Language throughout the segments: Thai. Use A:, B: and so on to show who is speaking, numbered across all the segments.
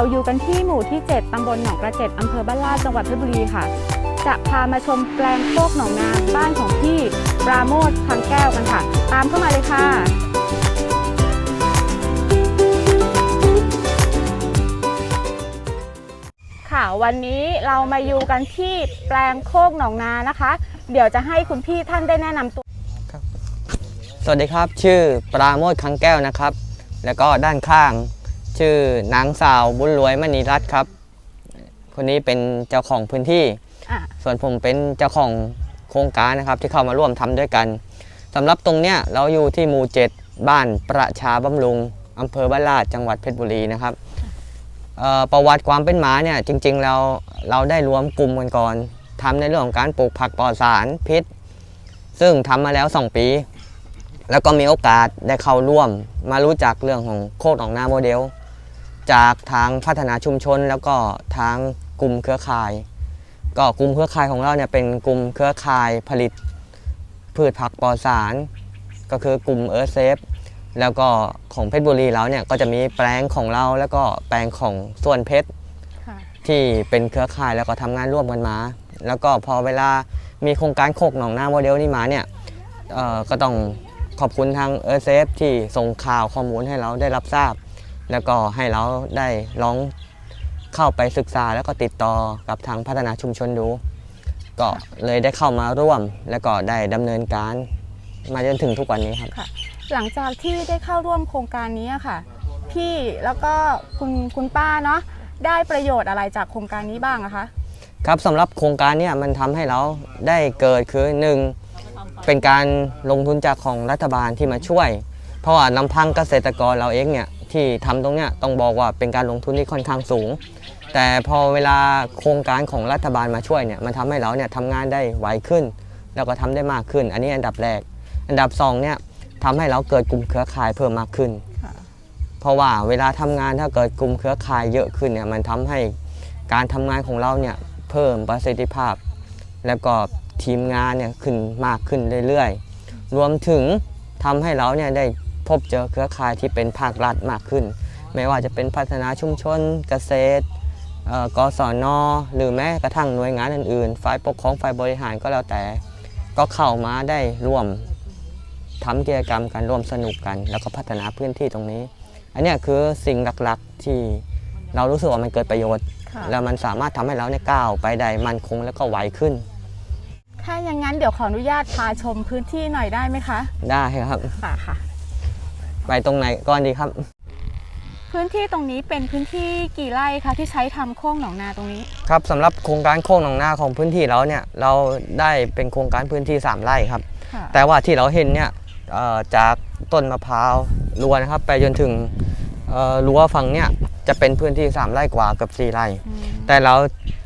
A: เราอยู่กันที่หมู่ที่ 7 ตำบลหนองกระเจ็ดอำเภอบ้านลาดจังหวัดเพชรบุรีค่ะ จะพามาชมแปลงโคกหนองนาบ้านของพี่ปราโมทคังแก้วกันค่ะ ตามเข้ามาเลยค่ะ ค่ะวันนี้เรามาอยู่กันที่แปลงโคกหนองนานะคะ เดี๋ยวจะให้คุณพี่ท่านได้แนะนำตัว
B: สวัสดีครับ ชื่อปราโมทคังแก้วนะครับ แล้วก็ด้านข้าง ชื่อนางสาวบุญรวยมณีรัตน์ครับ คนนี้เป็นเจ้าของพื้นที่
A: อะ
B: ส่วนผมเป็นเจ้าของโครงการนะครับที่เข้ามาร่วมทำด้วยกันสำหรับตรงเนี้ยเราอยู่ที่หมู่7บ้านประชาบำรุงอำเภอบ้านลาดจังหวัดเพชรบุรีนะครับเอ่อประวัติความเป็นหมาเนี่ยจริงๆเราเราได้รวมกลุ่มกันก่อนทำในเรื่องของการปลูกผักปลอดสารพิษ ซึ่งทำมาแล้ว 2 ปี แล้วก็มีโอกาสได้เข้าร่วมมารู้จักเรื่องของโคกหนองนาโมเดล จากทางพัฒนาชุมชน แล้วก็ทางกลุ่มเครือข่าย ก็กลุ่มเครือข่ายของเราเนี่ยเป็นกลุ่มเครือข่ายผลิต พืชผักปลอดสาร ก็คือกลุ่มเอิร์ธเซฟแล้วก็ของเพชรบุรีเราเนี่ยก็จะมีแปลงของเราแล้วก็แปลงของส่วนเพชร
A: ค่ะ
B: ที่เป็นเครือข่ายแล้วก็ทำงานร่วมกันมา แล้วก็พอเวลามีโครงการโคกหนองนาโมเดลนี่มาเนี่ยเอ่อก็ต้องขอบคุณทางเอ s เ f ที่ส่งข่าวข้อมูลให้เราได้รับทราบ แล้วก็ให้เราได้ลองเข้าไปศึกษาแล้วก็ติดต่อกับทางพัฒนาชุมชนดู ก็เลยได้เข้ามาร่วม แล้วก็ได้ดำเนินการมาจนถึงทุกวันนี้ครับ
A: หลังจากที่ได้เข้าร่วมโครงการนี้อะค่ะ พี่แล้วก็คุณคุณป้าเนาะได้ประโยชน์อะไรจากโครงการนี้บ้างอะคะ
B: ครับสำหรับโครงการเนี่ยมันทำให้เราได้เกิดคือหนึ่งเป็นการลงทุนจากของรัฐบาลที่มาช่วย เพราะว่าลำพังเกษตรกรเราเองเนี่ย ที่ทำตรงเนี้ยต้องบอกว่าเป็นการลงทุนที่ค่อนข้างสูง แต่พอเวลาโครงการของรัฐบาลมาช่วยเนี่ยมันทำให้เราเนี่ยทำงานได้ไวขึ้น แล้วก็ทำได้มากขึ้น อันนี้อันดับแรก อันดับสองเนี่ยทำให้เราเกิดกลุ่มเครือข่ายเพิ่มมากขึ้น เพราะว่าเวลาทำงานถ้าเกิดกลุ่มเครือข่ายเยอะขึ้นเนี่ยมันทำให้การทำงานของเราเนี่ยเพิ่มประสิทธิภาพ แล้วก็ทีมงานเนี่ยขึ้นมากขึ้นเรื่อยๆ รวมถึงทำให้เราเนี่ยได้ พบเจอเครือข่ายที่เป็นภาครัฐมากขึ้น ไม่ว่าจะเป็นพัฒนาชุมชน เกษตรเอ่อกศนหรือแม้กระทั่งหน่วยงานอื่นๆ ฝ่ายปกครองฝ่ายบริหารก็แล้วแต่ ก็เข้ามาได้ร่วมทำกิจกรรมกันร่วมสนุกกัน แล้วก็พัฒนาพื้นที่ตรงนี้ อันเนี้ยคือสิ่งหลักๆที่เรารู้สึกว่ามันเกิดประโยชน์
A: ค่ะ
B: แล้วมันสามารถทำให้เราเนี่ยก้าวไปได้มั่นคงแล้วก็ไวขึ้น
A: ถ้าอย่างนั้นเดี๋ยวขออนุญาตพาชมพื้นที่หน่อยได้ไหมคะ
B: ได้ครับ
A: ค่ะค่ะ
B: ไปตรงไหนก่อนดีครับ
A: พื้นที่ตรงนี้เป็นพื้นที่กี่ไร่คะที่ใช้ทำโค้งหนองนาตรงนี้
B: ครับสำหรับโครงการโค้งหนองนาของพื้นที่เราเนี่ยเราได้เป็นโครงการพื้นที่ 3 ไร่ครับ
A: ค่ะ
B: แต่ว่าที่เราเห็นเนี่ยเอ่อจากต้นมะพร้าวรั้วนะครับไปจนถึงเอ่อรั้วฝั่งเนี่ยจะเป็นพื้นที่ 3 ไร่กว่าเกับ4ไร่
A: อืม
B: แต่เรา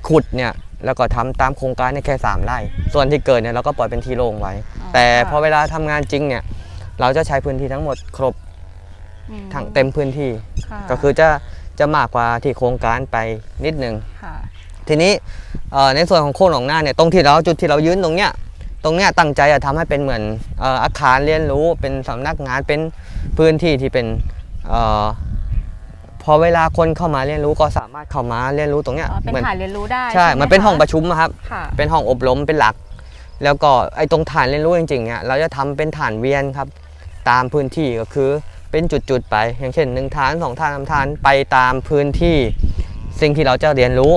B: ขุดเนี่ยแล้วก็ทำตามโครงการเนี่ยแค่ 3 ไร่ ส่วนที่เกิดเนี่ยเราก็ปล่อยเป็นที่โล่งไว้แต่พอเวลาทำงานจริงเนี่ยเราจะใช้พื้นที่ทั้งหมดครบ
A: อืม
B: ทั้งเต็มพื้นที่
A: ค่ะ
B: ก็คือจะจะมากกว่าที่โครงการไปนิดนึง
A: ค่ะ
B: ทีนี้เอ่อในส่วนของโค้งหนองนาเนี่ยตรงที่เราจุดที่เรายืนตรงเนี้ยตรงเนี้ยตั้งใจจะทำให้เป็นเหมือนเอ่ออาคารเรียนรู้เป็นสำนักงานเป็นพื้นที่ที่เป็นเออพอเวลาคนเข้ามาเรียนรู้ก็สามารถเข้ามาเรียนรู้ตรงเนี้ย
A: อ๋อเป็น
B: เหมือน
A: ฐานเรียนรู้ได้
B: ใช่
A: ไห
B: มันเป็นห้องประ
A: ค
B: ชุมอะครับ
A: ค่ะ
B: เป็นห้องอบรมเป็นหลัก แล้วก็ไอ้ตรงฐานเรียนรู้จริงๆเนี่ยเราจะทำเป็นฐานเวียนครับ ตามพื้นที่ก็คือ เป็นจุดๆไป อย่างเช่นหนึ่งฐานสองฐานสามฐานไปตามพื้นที่สิ่งที่เราจะเรียนรู้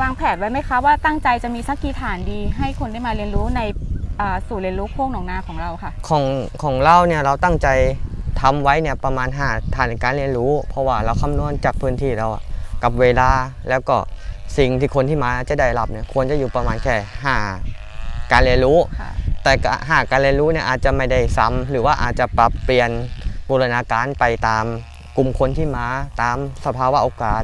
A: วางแผนไว้ไหมคะว่าตั้งใจจะมีสักกี่ฐานดี ให้คนได้มาเรียนรู้ในอ่าศูนย์เรียนรู้โค้งหนองนาของเราค่ะ
B: ของของเราเนี่ยเราตั้งใจทำไว้เนี่ยประมาณ5ฐานในการเรียนรู้ เพราะว่าเราคำนวณจากพื้นที่เราอะกับเวลาแล้วก็สิ่งที่คนที่มาจะได้รับเนี่ยควรจะอยู่ประมาณแค่5การเรียนรู้
A: ค่ะ
B: แต่ก็หากการเรียนรู้เนี่ยอาจจะไม่ได้ซ้ำหรือว่าอาจจะปรับเปลี่ยน บูรณาการไปตามกลุ่มคนที่มาตามสภาวะโอกาส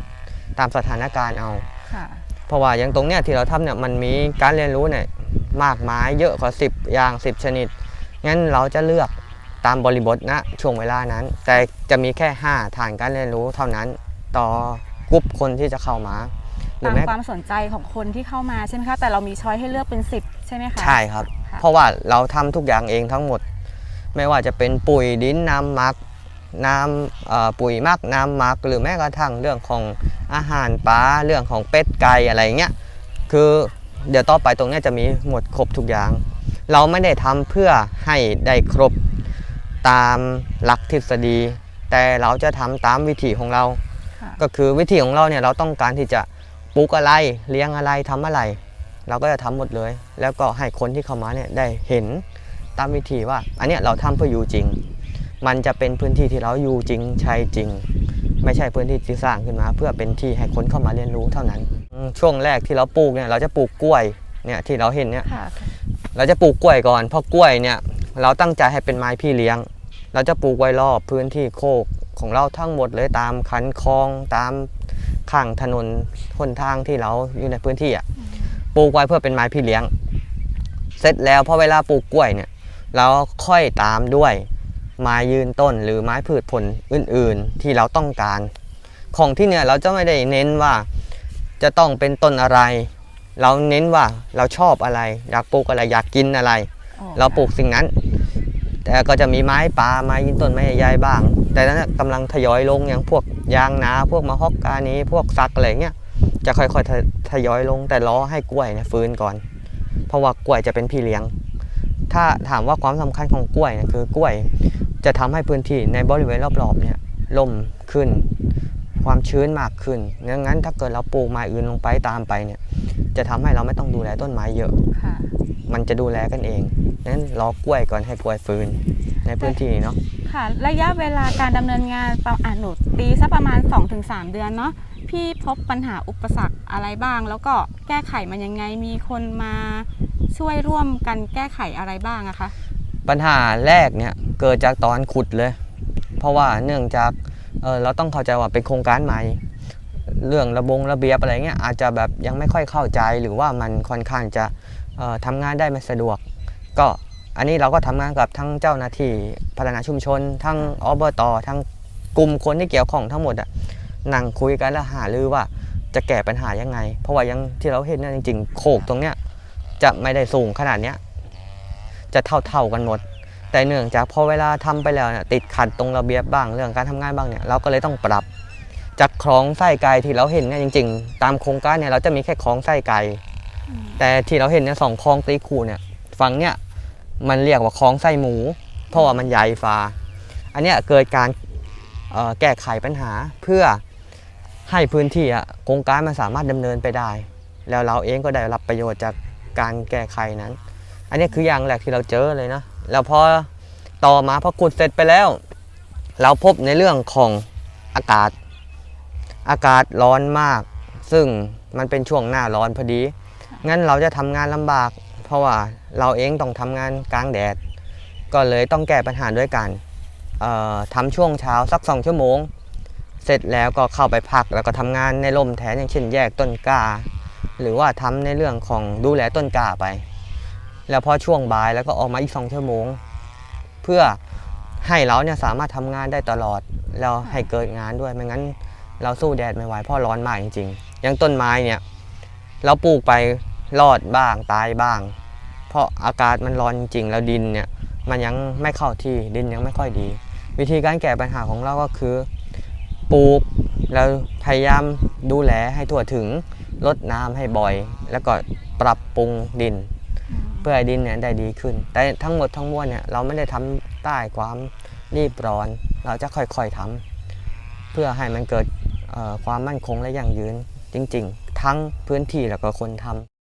B: ตามสถานการณ์เอา
A: ค่ะ
B: เพราะว่าอย่างตรงเนี้ยที่เราทำเนี่ยมันมีการเรียนรู้เนี่ยมากมายเยอะกว่า10อย่าง10ชนิดงั้นเราจะเลือกตามบริบทนะช่วงเวลานั้น แต่จะมีแค่ 5 ฐานการเรียนรู้เท่านั้นต่อกลุ่มคนที่จะเข้ามาหรือ
A: ตาม
B: แม้
A: ความสนใจของคนที่เข้ามาใช่ไหมคะแต่เรามีช้อยให้เลือกเป็น 10 ใช่ไหมคะ
B: ใช่ครับ
A: ค่ะ
B: เพราะว่าเราทำทุกอย่างเองทั้งหมด ไม่ว่าจะเป็นปุ๋ยดินน้ำหมักน้ำเอ่อปุ๋ยหมักน้ำหมัก หรือแม้กระทั่งเรื่องของอาหารปลาเรื่องของเป็ดไก่อะไรเงี้ยคือเดี๋ยวต่อไปตรงเนี้ยจะมีหมดครบทุกอย่าง เราไม่ได้ทำเพื่อให้ได้ครบตามหลักทฤษฎี แต่เราจะทำตามวิถีของเรา
A: ค่ะ
B: ก็คือวิธีของเราเนี่ยเราต้องการที่จะปลูกอะไรเลี้ยงอะไรทำอะไร เราก็จะทำหมดเลย แล้วก็ให้คนที่เข้ามาเนี่ยได้เห็น ตามวิธีว่า อันเนี้ยเราทำเพื่ออยู่จริง มันจะเป็นพื้นที่ที่เราอยู่จริงใช้จริง ไม่ใช่พื้นที่ที่สร้างขึ้นมา เพื่อเป็นที่ให้คนเข้ามาเรียนรู้เท่านั้นอืมช่วงแรกที่เราปลูกเนี่ยเราจะปลูกกล้วยเนี่ยที่เราเห็นเนี่ย
A: ค่ะ
B: เราจะปลูกกล้วยก่อนเพราะกล้วยเนี่ยเราตั้งใจให้เป็นไม้พี่เลี้ยง เราจะปลูกไว้รอบพื้นที่โคกของเราทั้งหมดเลยตามคันคลองตามข้างถนนหนทางที่เราอยู่ในพื้นที่อะปลูกไว้เพื่อเป็นไม้พี่เลี้ยง เสร็จแล้วพอเวลาปลูกกล้วยเนี่ย เราค่อยตามด้วย ไม้ยืนต้นหรือไม้พืชผลอื่นๆ ที่เราต้องการ ของที่เนี่ยเราจะไม่ได้เน้นว่าจะต้องเป็นต้นอะไร เราเน้นว่าเราชอบอะไร อยากปลูกอะไรอยากกินอะไร
A: อ๋อ
B: เราปลูกสิ่งนั้น แต่ก็จะมีไม้ป่าไม้ยืนต้นไม้ใหญ่ๆบ้าง แต่นั้นนะกำลังทยอยลงอย่างพวกยางนาพวกมะฮอกกานีพวกซักอะไรเงี้ยจะค่อยๆทยทยอยลงแต่รอให้กล้วยเนี่ยฟื้นก่อน เพราะว่ากล้วยจะเป็นพี่เลี้ยง ถ้าถามว่าความสำคัญของกล้วยเนี่ยคือกล้วยจะทำให้พื้นที่ในบริเวณรอบๆเนี่ยล่มขึ้น ความชื้นมากขึ้นดังนั้นถ้าเกิดเราปลูกไม้อื่นลงไปตามไปเนี่ยจะทำให้เราไม่ต้องดูแลต้นไม้เยอะ
A: ค่ะ
B: มันจะดูแลกันเองนั้นรอกล้วยก่อนให้กล้วยฟื้นในพื้นที่เนาะ
A: ค่ะ ระยะเวลาการดำเนินงานประมาณหนูตีสักประมาณ 2-3 เดือนเนาะพี่พบปัญหาอุปสรรคอะไรบ้าง แล้วก็แก้ไขมันยังไงมีคนมา ช่วยร่วมกันแก้ไขอะไรบ้างอะคะ
B: ปัญหาแรกเนี่ยเกิดจากตอนขุดเลย เพราะว่าเนื่องจากเเราต้องเข้าใจว่าเป็นโครงการใหม่ เรื่องระบงระเบียบอะไรเงี้ยอาจจะแบบยังไม่ค่อยเข้าใจหรือว่ามันค่อนข้างจะเอ่อทำงานได้ไม่สะดวก ก็อันนี้เราก็ทำงานกับทั้งเจ้าหน้าที่พัฒนาชุมชน ทั้งอบตทั้งกลุ่มคนที่เกี่ยวข้องทั้งหมดอะนั่งคุยกันแล้วหารือว่าจะแก้ปัญหายังไง เพราะว่ายังที่เราเห็นเนี่ยจริงๆโขกตรงเนี้ย จะไม่ได้สูงขนาดเนี้ยจะเท่าๆกันหมด แต่เนื่องจากพอเวลาทำไปแล้วเนี่ยติดขัดตรงระเบียบบ้างเรื่องการทำงานบ้างเนี่ยเราก็เลยต้องปรับจากคล้องไส้ไก่ที่เราเห็นเนี่ยจริง ๆ ตามโครงการเนี่ยเราจะมีแค่คล้องไส้ไก่แต่ที่เราเห็นเนี่ยสองคลองตีคูเนี่ยฝั่งเนี่ยมันเรียกว่าคล้องไส้หมู เพราะว่ามันใหญ่ฟ้าอันเนี้ยเกิดการแก้ไขปัญหาเพื่อให้พื้นที่อะโครงการมันสามารถดำเนินไปได้ แล้วเราเองก็ได้รับประโยชน์จาก การแก้ไขนั้น อันนี้คืออย่างแรกที่เราเจอเลยนะแล้วพอต่อมาพอขุดเสร็จไปแล้ว เราพบในเรื่องของอากาศ อากาศร้อนมาก ซึ่งมันเป็นช่วงหน้าร้อนพอดี งั้นเราจะทำงานลำบาก เพราะว่าเราเองต้องทำงานกลางแดด ก็เลยต้องแก้ปัญหาด้วยกันทำช่วงเช้าสักสองชั่วโมง เสร็จแล้วก็เข้าไปพักแล้วก็ทำงานในร่มแทนอย่างเช่นแยกต้นกล้า หรือว่าทำในเรื่องของดูแลต้นกล้าไป แล้วพอช่วงบ่ายแล้วก็ออกมาอีกสองชั่วโมง เพื่อให้เราเนี่ยสามารถทำงานได้ตลอดแล้วให้เกิดงานด้วยไม่งั้น เราสู้แดดไม่ไหวเพราะร้อนมากจริงๆอย่างต้นไม้เนี่ยเราปลูกไปรอดบ้างตายบ้าง เพราะอากาศมันร้อนจริงแล้วดินเนี่ยมันยังไม่เข้าที่ดินยังไม่ค่อยดี วิธีการแก้ปัญหาของเราก็คือปลูกแล้วพยายามดูแลให้ทั่วถึง ลดน้ำให้บ่อย แล้วก็ปรับปรุงดิน เพื่อให้ดินเนี่ยได้ดีขึ้น แต่ทั้งหมดทั้งมวลเนี่ยเราไม่ได้ทำใต้ความรีบร้อน เราจะค่อยๆทำเพื่อให้มันเกิดเอ่อความมั่นคงและยั่งยืนจริง ๆ ทั้งพื้นที่แล้วก็คนทำ